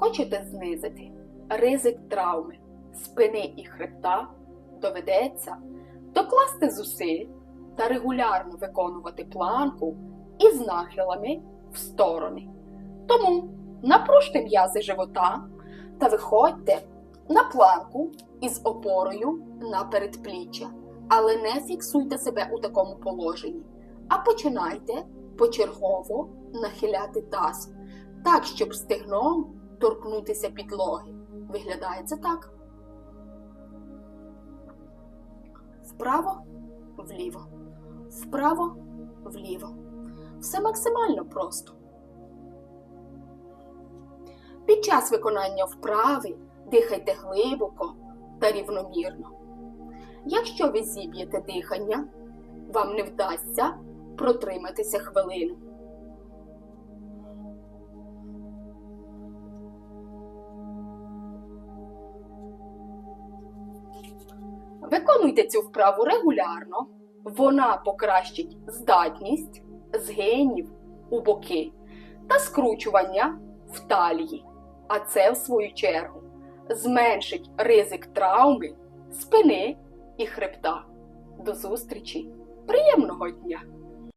Хочете знизити ризик травми спини і хребта, доведеться докласти зусиль та регулярно виконувати планку із нахилами в сторони. Тому напружте м'язи живота та виходьте на планку із опорою на передпліччя, але не фіксуйте себе у такому положенні, а починайте почергово нахиляти таз, так, щоб стегном торкнутися підлоги. Виглядає це так. Вправо, вліво, вправо, вліво. Все максимально просто. Під час виконання вправи дихайте глибоко та рівномірно. Якщо ви зіб'єте дихання, вам не вдасться протриматися хвилину. Виконуйте цю вправу регулярно. Вона покращить здатність згинів у боки та скручування в талії. А це, в свою чергу, зменшить ризик травми спини і хребта. До зустрічі! Приємного дня!